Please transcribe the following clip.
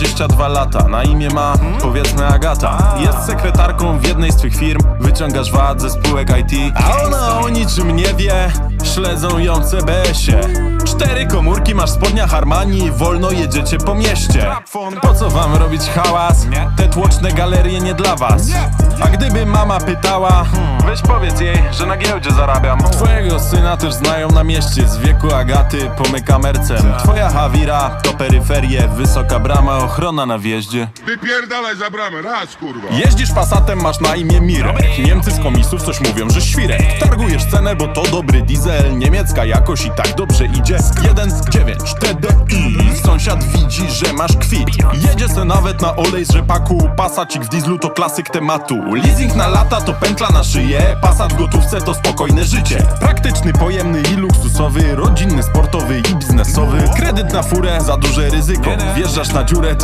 22 lata, na imię ma powiedzmy Agata. Jest sekretarką w jednej z twych firm, wyciągasz VAT ze spółek IT A ona o niczym nie wie, śledzą ją CBS-ie Cztery komórki, masz w spodniach Armani, wolno jedziecie po mieście. Po co wam robić hałas? Te tłoczne galerie nie dla was. A gdyby mama pytała, weź powiedz jej, że na giełdzie zarabiam. Twojego syna też znają na mieście, z wieku Agaty pomyka mercem. Twoja Hawira to peryferie, wysoka brama, ochrona na wjeździe. Wypierdalaj za bramę, raz kurwa. Jeździsz Passatem, masz na imię Mirek. Niemcy z komisów coś mówią, że świrek. Targujesz cenę, bo to dobry diesel. Niemiecka jakoś i tak dobrze idzie. 1,9 TDI Sąsiad widzi, że masz kwit. Jedzie se nawet na olej z rzepaku. Passacik w dieslu to klasyk tematu. Leasing na lata to pętla na szyję. Passat w gotówce to spokojne życie. Praktyczny, pojemny i luksusowy. Rodzinny, sportowy i biznesowy. Kredyt na furę, za duże ryzyko. Wjeżdżasz na dziurę, to